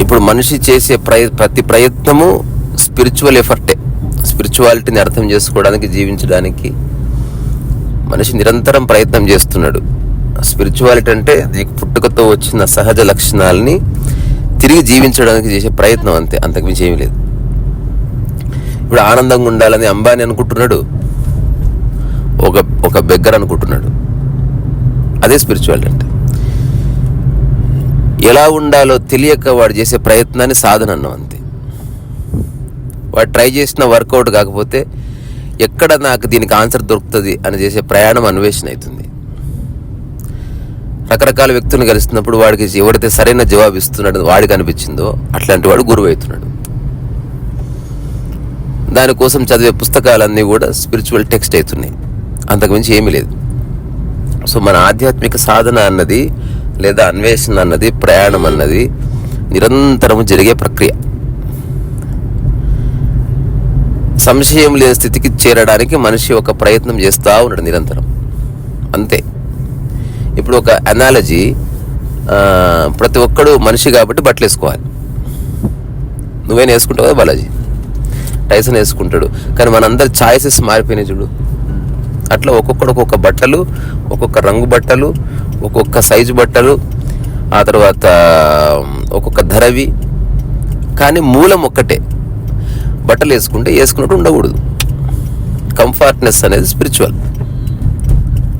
ఇప్పుడు మనిషి చేసే ప్రయ ప్రతి ప్రయత్నము స్పిరిచువల్ ఎఫర్టే స్పిరిచువాలిటీని అర్థం చేసుకోవడానికి జీవించడానికి మనిషి నిరంతరం ప్రయత్నం చేస్తున్నాడు. స్పిరిచువాలిటీ అంటే నీకు పుట్టుకతో వచ్చిన సహజ లక్షణాలని తిరిగి జీవించడానికి చేసే ప్రయత్నం అంతే. అంతకుమించి ఏమీ లేదు. ఇప్పుడు ఆనందంగా ఉండాలని అంబానీ అనుకుంటున్నాడు. ఒక ఒక బెగ్గర్ అనుకుంటున్నాడు. అదే స్పిరిచువాలిటీ అంటే. ఎలా ఉండాలో తెలియక వాడు చేసే ప్రయత్నాన్ని సాధన అన్నాం అంతే. వాడు ట్రై చేసిన వర్కౌట్ కాకపోతే ఎక్కడ నాకు దీనికి ఆన్సర్ దొరుకుతుంది అని చేసే ప్రయాణం అన్వేషణ అవుతుంది. రకరకాల వ్యక్తులను కలిసినప్పుడు వాడికి ఎవరైతే సరైన జవాబు ఇస్తున్నాడు వాడికి అనిపించిందో అట్లాంటి వాడు గురువు అవుతున్నాడు. దానికోసం చదివే పుస్తకాలన్నీ కూడా స్పిరిచువల్ టెక్స్ట్ అవుతున్నాయి. అంతకుమించి ఏమీ లేదు. సో మన ఆధ్యాత్మిక సాధన అన్నది లేదా అన్వేషణ అన్నది ప్రయాణం అన్నది నిరంతరము జరిగే ప్రక్రియ. సంశయం లేని స్థితికి చేరడానికి మనిషి ఒక ప్రయత్నం చేస్తూ ఉన్నాడు నిరంతరం. అంతే. ఇప్పుడు ఒక అనాలజీ ప్రతి ఒక్కడు మనిషి కాబట్టి బట్టలు వేసుకోవాలి. నువ్వేనా వేసుకుంటావు కదా బాలాజీ? టైసన్ వేసుకుంటాడు. కానీ మనందరి ఛాయిసెస్ మారిపోయినాయి చూడు. అట్లా ఒక్కొక్కడు ఒక్కొక్క బట్టలు ఒక్కొక్క రంగు బట్టలు ఒక్కొక్క సైజు బట్టలు ఆ తర్వాత ఒక్కొక్క ధరవి. కానీ మూలం ఒక్కటే. బట్టలు వేసుకుంటే వేసుకున్నట్టు ఉండకూడదు. కంఫర్ట్నెస్ అనేది స్పిరిచువల్.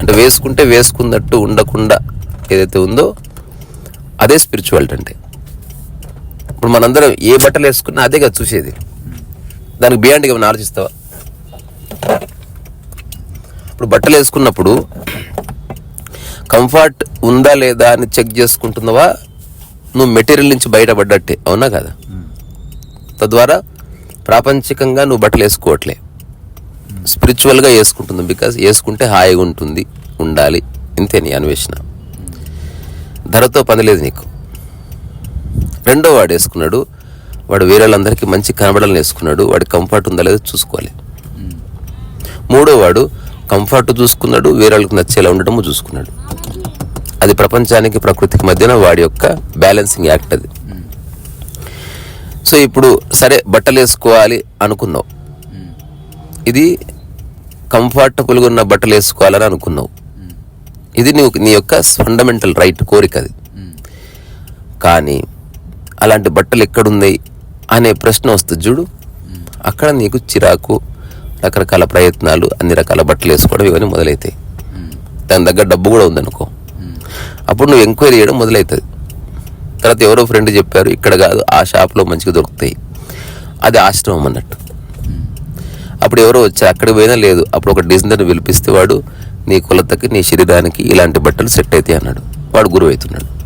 అంటే వేసుకుంటే వేసుకున్నట్టు ఉండకుండా ఏదైతే ఉందో అదే స్పిరిచువాలిటీ అంటే. ఇప్పుడు మనందరం ఏ బట్టలు వేసుకున్నా అదే కదా చూసేది. దానికి బియాండ్గా ఏమైనా ఆలోచిస్తావా? ఇప్పుడు బట్టలు వేసుకున్నప్పుడు కంఫర్ట్ ఉందా లేదా అని చెక్ చేసుకుంటున్నావా? నువ్వు మెటీరియల్ నుంచి బయటపడ్డట్టే అవునా కదా? తద్వారా ప్రాపంచికంగా నువ్వు బట్టలు వేసుకోవట్లే. స్పిరిచువల్గా వేసుకుంటుంది బికాస్ వేసుకుంటే హాయిగా ఉంటుంది ఉండాలి. ఇంతే నీ అన్వేషణ. ధరతో పని లేదు నీకు. రెండో వాడు వేసుకున్నాడు వాడు వేరే వాళ్ళందరికీ మంచి కనబడాలని వేసుకున్నాడు వాడి కంఫర్ట్ ఉందా లేదో చూసుకోవాలి. మూడో వాడు కంఫర్ట్ చూసుకున్నాడు వేరే వాళ్ళకి నచ్చేలా ఉండటము చూసుకున్నాడు. అది ప్రపంచానికి ప్రకృతికి మధ్యన వాడి యొక్క బ్యాలెన్సింగ్ యాక్ట్ అది. సో ఇప్పుడు సరే బట్టలు వేసుకోవాలి అనుకున్నావు. ఇది కంఫర్టబుల్గా ఉన్న బట్టలు వేసుకోవాలని అనుకున్నావు. ఇది నీ నీ యొక్క ఫండమెంటల్ రైట్ కోరిక అది. కానీ అలాంటి బట్టలు ఎక్కడున్నాయి అనే ప్రశ్న వస్తుంది చూడు. అక్కడ నీకు చిరాకు రకరకాల ప్రయత్నాలు అన్ని రకాల బట్టలు వేసుకోవడం ఇవన్నీ మొదలవుతాయి దాని దగ్గర డబ్బు కూడా ఉందనుకో. అప్పుడు నువ్వు ఎంక్వైరీ చేయడం మొదలవుతుంది తర్వాత ఎవరో ఫ్రెండ్ చెప్పారు ఇక్కడ కాదు ఆ షాప్లో మంచిగా దొరుకుతాయి. అది ఆశ్రమం అన్నట్టు. అప్పుడు ఎవరో వచ్చారు అక్కడికి పోయినా లేదు. అప్పుడు ఒక డిజైనర్ పిలిపిస్తే వాడు నీ కొలతకి నీ శరీరానికి ఇలాంటి బట్టలు సెట్ అవుతాయి అన్నాడు. వాడు గురువు అవుతున్నాడు.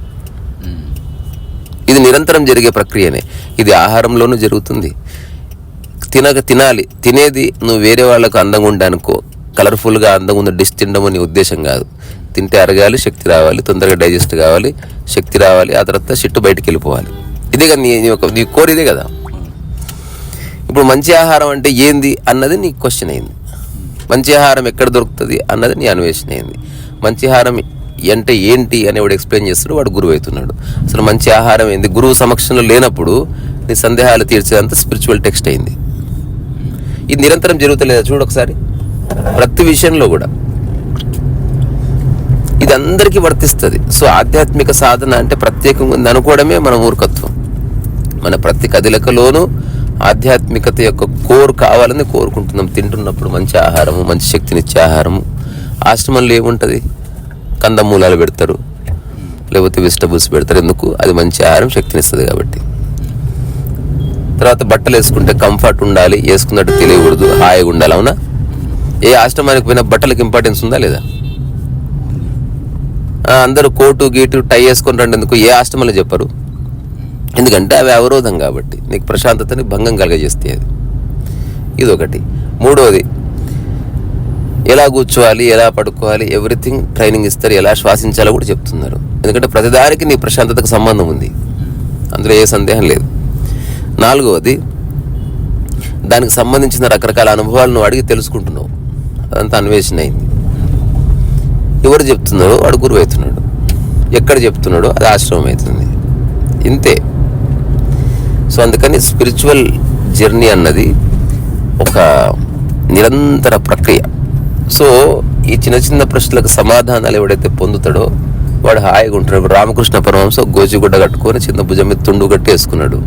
ఇది నిరంతరం జరిగే ప్రక్రియనే. ఇది ఆహారంలోనూ జరుగుతుంది. తినక తినాలి. తినేది నువ్వు వేరే వాళ్ళకు అందంగా ఉండనుకో. కలర్ఫుల్గా అందంగా ఉన్న డిష్ తినడం నీ ఉద్దేశం కాదు. తింటే అరగాలి శక్తి రావాలి తొందరగా డైజెస్ట్ కావాలి శక్తి రావాలి ఆ తర్వాత షిట్టు బయటికి వెళ్ళిపోవాలి. ఇదే కదా నీ ఒక నీ కోరిదే కదా? ఇప్పుడు మంచి ఆహారం అంటే ఏంది అన్నది నీ క్వశ్చన్ అయింది. మంచి ఆహారం ఎక్కడ దొరుకుతుంది అన్నది నీ అన్వేషణ అయింది. మంచి ఆహారం అంటే ఏంటి అని వాడు ఎక్స్ప్లెయిన్ చేస్తాడు వాడు గురువు అవుతున్నాడు. అసలు మంచి ఆహారం ఏంది? గురువు సమక్షంలో లేనప్పుడు నీ సందేహాలు తీర్చేదంతా స్పిరిచువల్ టెక్స్ట్ అయింది. ఇది నిరంతరం జరుగుతలేదా? చూడు ఒకసారి. ప్రతి విషయంలో కూడా. ఇది అందరికీ వర్తిస్తుంది. సో ఆధ్యాత్మిక సాధన అంటే ప్రత్యేకంగా ఉంది అనుకోవడమే మన మూర్ఖత్వం. మన ప్రతి కదలికలోనూ ఆధ్యాత్మికత యొక్క కోర్ కావాలని కోరుకుంటున్నాం. తింటున్నప్పుడు మంచి ఆహారము మంచి శక్తినిచ్చే ఆహారము. ఆశ్రమంలో ఏముంటుంది? కందమూలాలు పెడతారు. లేకపోతే వెజిటబుల్స్ పెడతారు. ఎందుకు? అది మంచి ఆహారం శక్తినిస్తుంది కాబట్టి. తర్వాత బట్టలు వేసుకుంటే కంఫర్ట్ ఉండాలి వేసుకున్నట్టు తెలియకూడదు హాయిగా ఉండాలి అవునా? ఏ ఆశ్రమానికి పోయినా బట్టలకు ఇంపార్టెన్స్ ఉందా లేదా? అందరూ కోటు గీటు టై వేసుకొని రండి ఎందుకు? ఏ ఆశ్రమంలో చెప్పరు. ఎందుకంటే అవి అవరోధం కాబట్టి. నీకు ప్రశాంతతని భంగం కలిగజేస్తే అది. ఇది ఒకటి మూడవది ఎలా కూర్చోవాలి ఎలా పడుకోవాలి ఎవ్రీథింగ్ ట్రైనింగ్ ఇస్తారు ఎలా శ్వాసించాలో కూడా చెప్తున్నారు. ఎందుకంటే ప్రతిదానికి నీ ప్రశాంతతకు సంబంధం ఉంది. అందులో ఏ సందేహం లేదు. నాలుగవది దానికి సంబంధించిన రకరకాల అనుభవాలను అడిగి తెలుసుకుంటున్నావు. అదంతా అన్వేషణ అయింది. ఎవరు చెప్తున్నారో వాడు గురువు అవుతున్నాడు. ఎక్కడ చెప్తున్నాడో అది ఆశ్రమం అవుతుంది. ఇంతే. సో అందుకని స్పిరిచువల్ జర్నీ అన్నది ఒక నిరంతర ప్రక్రియ. సో ఈ చిన్న చిన్న ప్రశ్నలకు సమాధానాలు ఎవడైతే పొందుతాడో వాడు హాయిగా ఉంటాడు. రామకృష్ణ పరమహంస ఒక గోచిగుడ్డ కట్టుకొని చిన్న భుజం మీద తుండు కట్టేసుకున్నాడు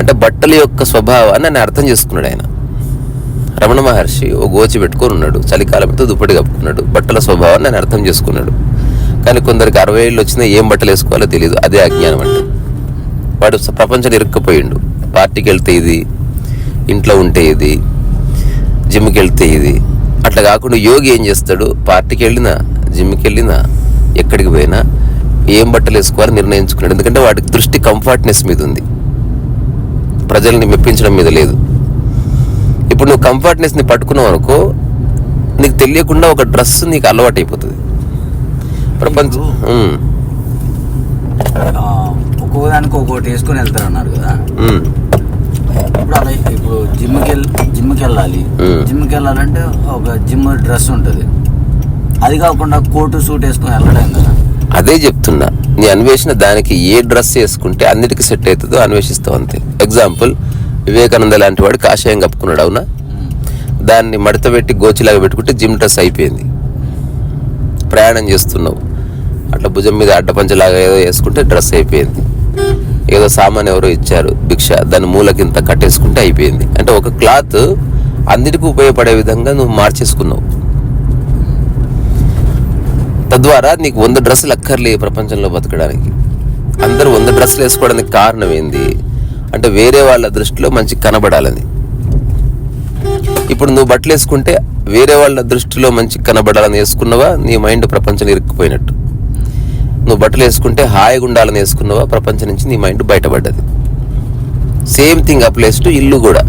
అంటే బట్టల యొక్క స్వభావాన్ని ఆయన అర్థం చేసుకున్నాడు ఆయన. రమణ మహర్షి ఓ గోచి పెట్టుకొని ఉన్నాడు. చలికాలంతో దుప్పటి కప్పుకున్నాడు. బట్టల స్వభావాన్ని ఆయన అర్థం చేసుకున్నాడు. కానీ కొందరికి అరవై ఏళ్ళు వచ్చినా ఏం బట్టలు వేసుకోవాలో తెలియదు అదే అజ్ఞానం అంటే వాడు ప్రపంచం ఇరుక్కుపోయిండు. పార్టీకి వెళ్తే ఇది ఇంట్లో ఉంటే ఇది జిమ్కి వెళ్తే ఇది. అట్లా కాకుండా యోగి ఏం చేస్తాడు? పార్టీకి వెళ్ళినా జిమ్కి వెళ్ళినా ఎక్కడికి పోయినా ఏం బట్టలు వేసుకోవాలని నిర్ణయించుకున్నాడు. ఎందుకంటే వాడికి దృష్టి కంఫర్ట్నెస్ మీద ఉంది. ప్రజల్ని మెప్పించడం మీద లేదు. ఇప్పుడు నువ్వు కంఫర్ట్నెస్ని పట్టుకున్నావు అనుకో నీకు తెలియకుండా ఒక డ్రెస్ నీకు అలవాటు అయిపోతుంది ప్రపంచం ఉమ్, ఆ, ఒక్కో దానికి ఒక్కొక్కటి వేసుకొని వెళ్తారు అన్నారు కదా. ఇప్పుడు అలా ఇప్పుడు జిమ్కి వెళ్ళి జిమ్కి వెళ్ళాలి. జిమ్కి వెళ్ళాలంటే ఒక జిమ్ డ్రెస్ ఉంటుంది. అది కాకుండా కోటు సూట్ వేసుకొని వెళ్ళడం కదా. అదే చెప్తున్నా. నీ అన్వేషణ దానికి ఏ డ్రెస్ వేసుకుంటే అన్నిటికీ సెట్ అవుతుందో అన్వేషిస్తావు అంతే. ఎగ్జాంపుల్ వివేకానంద లాంటి వాడు కాషాయం కప్పుకున్నాడు అవునా? దాన్ని మడత పెట్టి గోచిలాగా పెట్టుకుంటే జిమ్ డ్రెస్ అయిపోయింది. ప్రయాణం చేస్తున్నావు. అట్లా భుజం మీద అడ్డపంచలాగా ఏదో వేసుకుంటే డ్రెస్ అయిపోయింది. ఏదో సామాన్ ఎవరో ఇచ్చారు భిక్ష దాని మూలకింత కట్టేసుకుంటే అయిపోయింది. అంటే ఒక క్లాత్ అన్నిటికీ ఉపయోగపడే విధంగా నువ్వు మార్చేసుకున్నావు. తద్వారా నీకు వంద డ్రెస్సులు అక్కర్లే ప్రపంచంలో బతకడానికి. అందరూ వంద డ్రెస్సులు వేసుకోవడానికి కారణం ఏంది? అంటే వేరే వాళ్ళ దృష్టిలో మంచి కనబడాలని. ఇప్పుడు నువ్వు బట్టలు వేసుకుంటే వేరే వాళ్ళ దృష్టిలో మంచి కనబడాలని వేసుకున్నావా? నీ మైండ్ ప్రపంచం ఇరుక్కుపోయినట్టు. నువ్వు బట్టలు వేసుకుంటే హాయిగా ఉండాలని వేసుకున్నావా? ప్రపంచం నుంచి నీ మైండ్ బయటపడ్డది. సేమ్ థింగ్ అప్లైస్ టు ఇల్లు కూడా.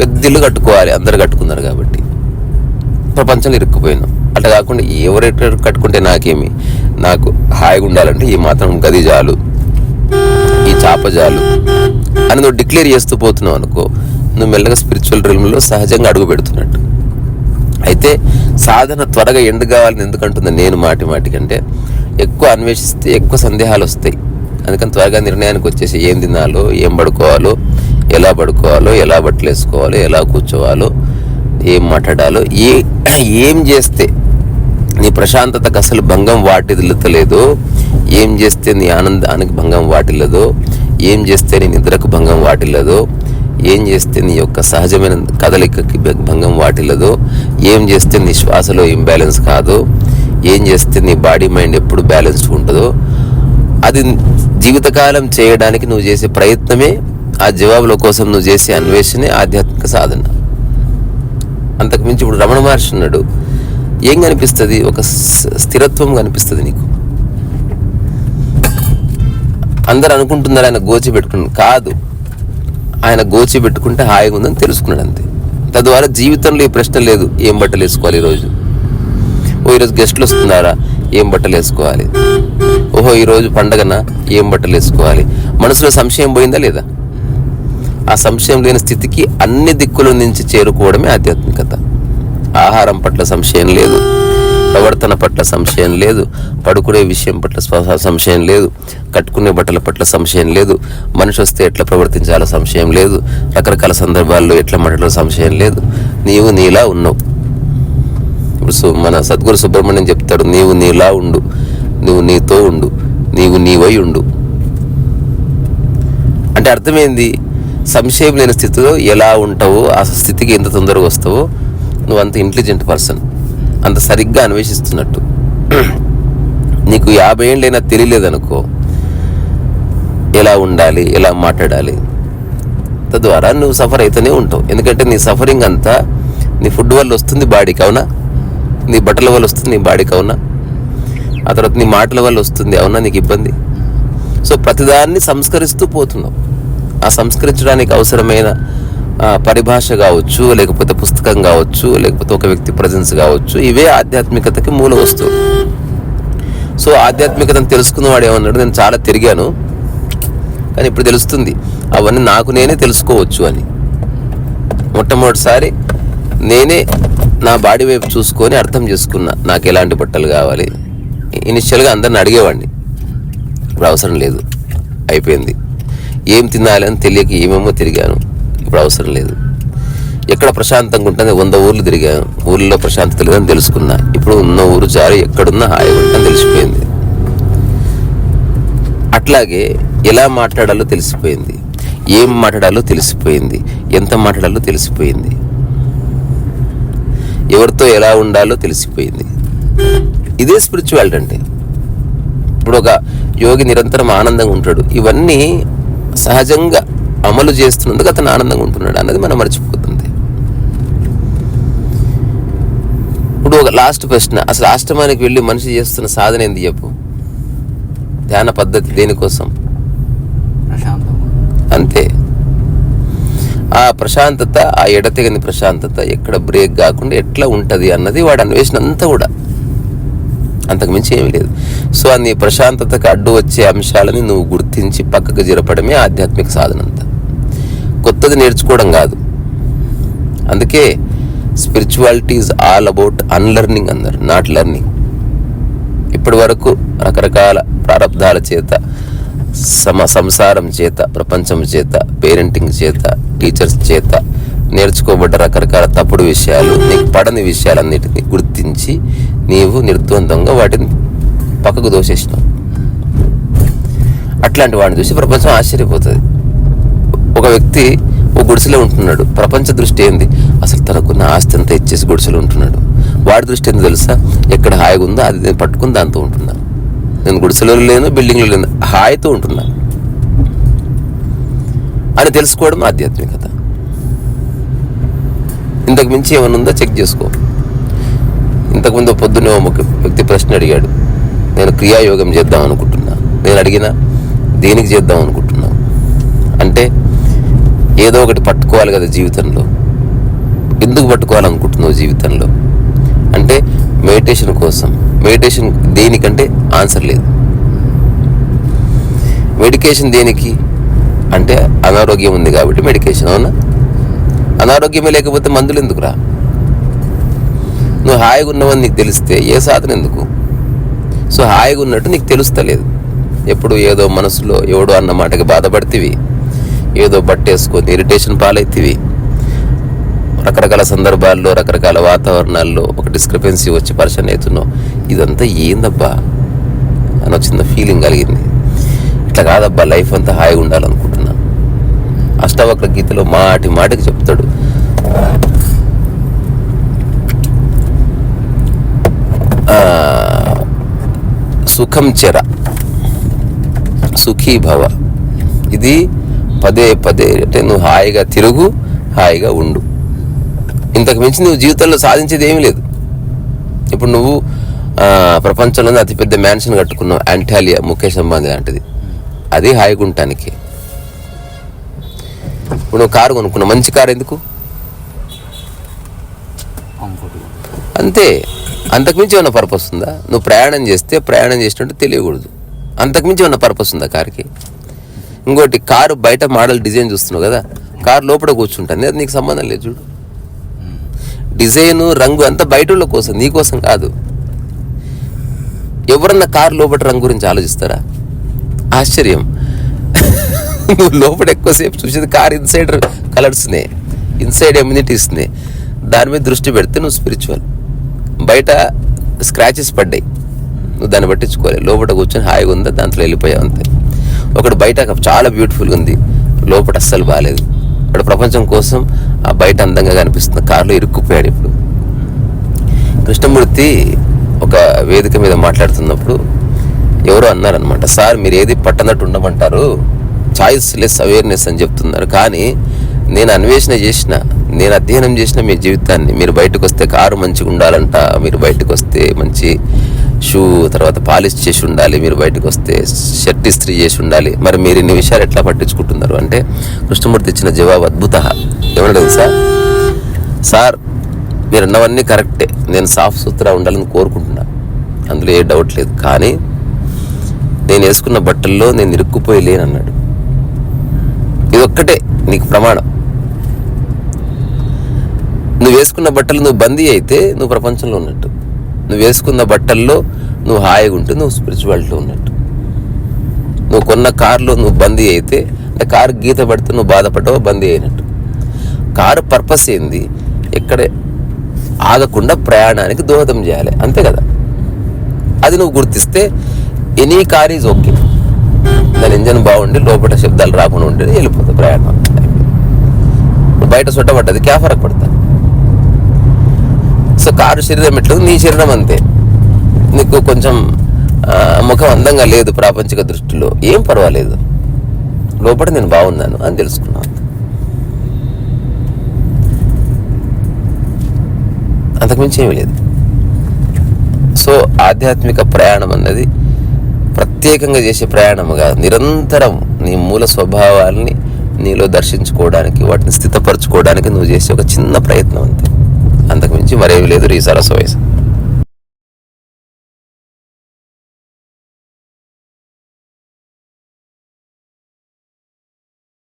పెద్ద ఇల్లు కట్టుకోవాలి అందరు కట్టుకున్నారు కాబట్టి. ప్రపంచంలో ఇరుక్కుపోయినాం. అట్లా కాకుండా ఎవరెక్కడ కట్టుకుంటే నాకేమి? నాకు హాయిగా ఉండాలంటే ఈ మాత్రం గది చాలు ఈ చాప చాలు అని నువ్వు డిక్లేర్ చేస్తూ పోతున్నావు అనుకో నువ్వు మెల్లగా స్పిరిచువల్ రిల్మ్లో సహజంగా అడుగు పెడుతున్నట్టు. అయితే సాధన త్వరగా ఎండు కావాలని ఎందుకంటుంది నేను మాటి మాటికంటే ఎక్కువ అన్వేషిస్తే ఎక్కువ సందేహాలు వస్తాయి. అందుకని త్వరగా నిర్ణయానికి వచ్చేసి ఏం తినాలో ఏం పడుకోవాలో ఎలా పడుకోవాలో ఎలా బట్టలు వేసుకోవాలో ఎలా కూర్చోవాలో ఏం మాట్లాడాలో ఏ ఏం చేస్తే నీ ప్రశాంతతకు అసలు భంగం వాటిల్లుతలేదో. ఏం చేస్తే నీ ఆనందానికి భంగం వాటిల్లదో. ఏం చేస్తే నీ నిద్రకు భంగం వాటిల్లదో. ఏం చేస్తే నీ యొక్క సహజమైన కదలికకి భంగం వాటిల్లదో. ఏం చేస్తే నీ శ్వాసలో ఇంబ్యాలెన్స్ కాదు. ఏం చేస్తే నీ బాడీ మైండ్ ఎప్పుడు బ్యాలెన్స్డ్ ఉంటుందో. అది జీవితకాలం చేయడానికి నువ్వు చేసే ప్రయత్నమే ఆ జవాబుల కోసం నువ్వు చేసే అన్వేషణే ఆధ్యాత్మిక సాధన. అంతకుమించి ఇప్పుడు రమణ మహర్షి ఉన్నాడు. ఏం కనిపిస్తుంది? ఒక స్- స్థిరత్వం కనిపిస్తుంది నీకు. అందరు అనుకుంటున్నారు ఆయన గోచి పెట్టుకుని. కాదు. ఆయన గోచి పెట్టుకుంటే హాయిగా ఉందని తెలుసుకున్నాడు అంతే. తద్వారా జీవితంలో ఈ ప్రశ్న లేదు ఏం బట్టలు వేసుకోవాలి ఈరోజు? ఓ ఈరోజు గెస్ట్లు వస్తున్నారా? ఏం బట్టలు వేసుకోవాలి? ఓహో ఈరోజు పండగన? ఏం బట్టలు వేసుకోవాలి? మనసులో సంశయం పోయిందా లేదా? ఆ సంశయం లేని స్థితికి అన్ని దిక్కుల నుంచి చేరుకోవడమే ఆధ్యాత్మికత. ఆహారం పట్ల సంశయం లేదు. ప్రవర్తన పట్ల సంశయం లేదు. పడుకునే విషయం పట్ల సంశయం లేదు. కట్టుకునే బట్టల పట్ల సంశయం లేదు. మనిషి వస్తే ఎట్లా ప్రవర్తించాలో సంశయం లేదు. రకరకాల సందర్భాల్లో ఎట్లా మాట్లాడాలో సంశయం లేదు. నీవు నీలా ఉన్నావు ఇప్పుడు మన సద్గురు సుబ్రహ్మణ్యం చెప్తాడు నీవు నీలా ఉండు. నువ్వు నీతో ఉండు. నీవు నీవై ఉండు. అంటే అర్థమైంది? సంశయం లేని స్థితిలో ఎలా ఉంటావో ఆ స్థితికి ఎంత తొందరగా వస్తావో నువ్వు అంత ఇంటెలిజెంట్ పర్సన్ అంత సరిగ్గా అన్వేషిస్తున్నట్టు. నీకు యాభై ఏళ్ళైనా తెలియలేదనుకో ఎలా ఉండాలి ఎలా మాట్లాడాలి? తద్వారా నువ్వు సఫర్ అయితేనే ఉంటావు. ఎందుకంటే నీ సఫరింగ్ అంతా నీ ఫుడ్ వల్ల వస్తుంది బాడీకి అవునా? నీ బట్టల వల్ల వస్తుంది నీ బాడీకి అవునా? ఆ తర్వాత నీ మాటల వల్ల వస్తుంది అవునా? నీకు ఇబ్బంది? సో ప్రతిదాన్ని సంస్కరిస్తూ పోతున్నావు. ఆ సంస్కరించడానికి అవసరమైన పరిభాష కావచ్చు లేకపోతే పుస్తకం కావచ్చు లేకపోతే ఒక వ్యక్తి ప్రజెన్స్ కావచ్చు ఇవే ఆధ్యాత్మికతకి మూల వస్తువు సో ఆధ్యాత్మికతను తెలుసుకున్నవాడు ఏమన్నాడు నేను చాలా తిరిగాను కానీ ఇప్పుడు తెలుస్తుంది అవన్నీ నాకు నేనే తెలుసుకోవచ్చు అని. మొట్టమొదటిసారి నేనే నా బాడీ వైపు చూసుకొని అర్థం చేసుకున్నా నాకు ఎలాంటి బట్టలు కావాలి. ఇనిషియల్గా అందరిని అడిగేవాడిని. ఇప్పుడు అవసరం లేదు అయిపోయింది. ఏం తినాలి అని తెలియక ఏమేమో తిరిగాను ఇప్పుడు అవసరం లేదు. ఎక్కడ ప్రశాంతంగా ఉంటుంది వంద ఊర్లు తిరిగాను ఊర్లో ప్రశాంతత లేదని తెలుసుకున్నా. ఇప్పుడు ఉన్న ఊరు జారి ఎక్కడున్నా హాయిగా ఉంటుందని తెలిసిపోయింది. అట్లాగే ఎలా మాట్లాడాలో తెలిసిపోయింది. ఏం మాట్లాడాలో తెలిసిపోయింది. ఎంత మాట్లాడాలో తెలిసిపోయింది. ఎవరితో ఎలా ఉండాలో తెలిసిపోయింది. ఇదే స్పిరిచువాలిటీ అంటే. ఇప్పుడు ఒక యోగి నిరంతరం ఆనందంగా ఉంటాడు. ఇవన్నీ సహజంగా అమలు చేస్తున్నందుకు అతను ఆనందంగా ఉంటున్నాడు అన్నది మనం మర్చిపోతుంది ఇప్పుడు ఒక లాస్ట్ ప్రశ్న అసలు ఆశ్రమానికి వెళ్ళి మనిషి చేస్తున్న సాధన ఏంది చెప్పు? ధ్యాన పద్ధతి దేనికోసం? అంతే. ఆ ప్రశాంతత ఆ ఎడతెగని ప్రశాంతత ఎక్కడ బ్రేక్ కాకుండా ఎట్లా ఉంటుంది అన్నది వాడు అన్వేషణ అంతా కూడా. అంతకు మించి ఏమీ లేదు. సో ఆ నీ ప్రశాంతతకు అడ్డు వచ్చే అంశాలని నువ్వు గుర్తించి పక్కకు జరపడమే ఆధ్యాత్మిక సాధన అంతా కొత్తది నేర్చుకోవడం కాదు. అందుకే spirituality is all about unlearning అందరు నాట్ లెర్నింగ్ ఇప్పటి వరకు రకరకాల ప్రారంధాల చేత సమ సంసారం చేత ప్రపంచం చేత పేరెంటింగ్ చేత టీచర్స్ చేత నేర్చుకోబడ్డ రకరకాల తప్పుడు విషయాలు నీకు పడని విషయాలన్నిటిని గుర్తించి నీవు నిర్ద్వందంగా వాటిని పక్కకు దోషిస్తావు అట్లాంటి వాడిని చూసి ప్రపంచం ఆశ్చర్యపోతుంది. ఒక వ్యక్తి ఓ గుడిసెలో ఉంటున్నాడు. ప్రపంచ దృష్టి ఏంది? అసలు తనకున్న ఆస్తి అంతా ఇచ్చేసి గుడిసెలో ఉంటున్నాడు. వాడి దృష్టి ఏంది తెలుసా? ఎక్కడ హాయిగా ఉందో అది నేను పట్టుకుని దాంతో ఉంటున్నా. నేను గుడిసెలో లేను బిల్డింగ్లో లేను హాయితో ఉంటున్నా. అని తెలుసుకోవడం ఆధ్యాత్మికత. ఇంతకు మించి ఏమైనా ఉందో? చెక్ చేసుకో. ఇంతకుముందు పొద్దున్నే ఒక వ్యక్తి ప్రశ్న అడిగాడు. నేను క్రియాయోగం చేద్దాం అనుకుంటున్నా. నేను అడిగిన దేనికి చేద్దాం అనుకుంటున్నాను అంటే ఏదో ఒకటి పట్టుకోవాలి కదా జీవితంలో. ఎందుకు పట్టుకోవాలనుకుంటున్నావు జీవితంలో? అంటే మెడిటేషన్ కోసం. మెడిటేషన్ దేనికంటే ఆన్సర్ లేదు. మెడికేషన్ దేనికి? అంటే అనారోగ్యం ఉంది కాబట్టి మెడికేషన్ అవునా? అనారోగ్యమే లేకపోతే మందులు ఎందుకురా? నువ్వు హాయిగా ఉన్నావని నీకు తెలిస్తే ఏ సాధన ఎందుకు? సో హాయిగా ఉన్నట్టు నీకు తెలుస్తలేదు. ఎప్పుడు ఏదో మనసులో ఎవడో అన్న మాటకి బాధపడితేవి. ఏదో బట్టేసుకొని ఇరిటేషన్ పాలైతివి. రకరకాల సందర్భాల్లో రకరకాల వాతావరణాల్లో ఒక డిస్క్రిపెన్సీ వచ్చి పరిచయం అవుతున్నావు ఇదంతా ఏందబ్బా? అని చిన్న ఫీలింగ్ కలిగింది. ఇట్లా కాదబ్బా లైఫ్ అంతా హాయిగా ఉండాలనుకుంటున్నా. అష్టవక్ర గీతలో మాటి మాటికి చెప్తాడు. సుఖం చెర. సుఖీ భవ. ఇది పదే పదే అంటే నువ్వు హాయిగా తిరుగు హాయిగా ఉండు. ఇంతకు మించి నువ్వు జీవితంలో సాధించేది ఏమీ లేదు. ఇప్పుడు నువ్వు ప్రపంచంలోనే అతిపెద్ద మ్యాన్షన్ కట్టుకున్నావు యాంటాలియా ముఖేష్ అంబానీ లాంటిది. అది హాయిగా ఉండటానికి. ఇప్పుడు నువ్వు కారు కొనుక్కున్నావు మంచి కారు ఎందుకు? అంతే. అంతకుమించి ఏమైనా పర్పస్ ఉందా? నువ్వు ప్రయాణం చేస్తే ప్రయాణం చేసినట్టు తెలియకూడదు. అంతకుమించి ఏమైనా పర్పస్ ఉందా కార్కి? ఇంకోటి కారు బయట మోడల్ డిజైన్ చూస్తున్నావు కదా కారు లోపల కూర్చుంటుంది. అది నీకు సంబంధం లేదు చూడు. డిజైన్ రంగు అంతా బయట వాళ్ళ కోసం నీకోసం కాదు. ఎవరన్నా కారు లోపల రంగు గురించి ఆలోచిస్తారా? ఆశ్చర్యం. నువ్వు లోపల ఎక్కువసేపు చూసేది కార్ ఇన్సైడ్ కలర్స్నే ఇన్సైడ్ ఎమ్యూనిటీస్నే దాని మీద దృష్టి పెడితే నువ్వు స్పిరిచువల్ బయట స్క్రాచెస్ పడ్డాయి. నువ్వు దాన్ని పట్టించుకోవాలి. లోపల కూర్చొని హాయిగా ఉందా దాంట్లో వెళ్ళిపోయావు అంతే. ఒకడు బయట చాలా బ్యూటిఫుల్గా ఉంది. లోపల అస్సలు బాగాలేదు వాడు ప్రపంచం కోసం ఆ బయట అందంగా కనిపిస్తుంది కారులో ఇరుక్కుపోయాడు ఇప్పుడు. కృష్ణమూర్తి ఒక వేదిక మీద మాట్లాడుతున్నప్పుడు ఎవరో అన్నారనమాట సార్ మీరు ఏది పట్టనట్టు ఉండమంటారు? చాయిస్ లెస్ అవేర్నెస్ అని చెప్తున్నారు. కానీ నేను అన్వేషణ చేసిన నేను అధ్యయనం చేసిన మీ జీవితాన్ని మీరు బయటకు వస్తే కారు మంచిగా ఉండాలంట మీరు బయటకు వస్తే మంచి షూ తర్వాత పాలిష్ చేసి ఉండాలి మీరు బయటకు వస్తే షర్ట్ ఇస్త్రీ చేసి ఉండాలి. మరి మీరు ఇన్ని విషయాలు ఎట్లా పట్టించుకుంటున్నారు అంటే కృష్ణమూర్తి ఇచ్చిన జవాబు అద్భుత. ఏమన్నా తెలుసా? సార్ మీరు అన్నవన్నీ కరెక్టే. నేను సాఫ్ సుత్రా ఉండాలని కోరుకుంటున్నా. అందులో ఏ డౌట్ లేదు. కానీ నేను వేసుకున్న బట్టల్లో నేను ఇరుక్కుపోయి లేనన్నాడు. ఇది ఒక్కటే నీకు ప్రమాణం. నువ్వు వేసుకున్న బట్టలు నువ్వు బందీ అయితే నువ్వు ప్రపంచంలో ఉన్నట్టు. నువ్వు వేసుకున్న బట్టల్లో నువ్వు హాయిగా ఉంటే నువ్వు స్పిరిచువాలిటీ ఉన్నట్టు. నువ్వు కొన్న కారులో నువ్వు బందీ అయితే అంటే కారు గీత పడితే నువ్వు బాధపడవు బందీ అయినట్టు. కారు పర్పస్ ఏంది? ఎక్కడే ఆగకుండా ప్రయాణానికి దోహదం చేయాలి. అంతే కదా? అది నువ్వు గుర్తిస్తే ఎనీ కార్ ఈజ్ ఓకే దాని ఇంజన్ బాగుండి లోపల శబ్దాలు రాకుండా ఉంటే వెళ్ళిపోతుంది ప్రయాణం. బయట చుట్టబడ్డది క్యా ఫరక్ పడతా సో కారు శరీరం ఎట్లు నీ శరీరం అంతే. నీకు కొంచెం ముఖం అందంగా లేదు ప్రాపంచిక దృష్టిలో. ఏం పర్వాలేదు. లోపల నేను బాగున్నాను అని తెలుసుకున్నాను అంతకుమించి ఏమీ లేదు. సో ఆధ్యాత్మిక ప్రయాణం అన్నది ప్రత్యేకంగా చేసే ప్రయాణముగా నిరంతరం నీ మూల స్వభావాల్ని నీలో దర్శించుకోవడానికి వాటిని స్థితపరచుకోవడానికి నువ్వు చేసే ఒక చిన్న ప్రయత్నం అంతే. అంతకుమించి మరేమి లేదు రీసారస వయసు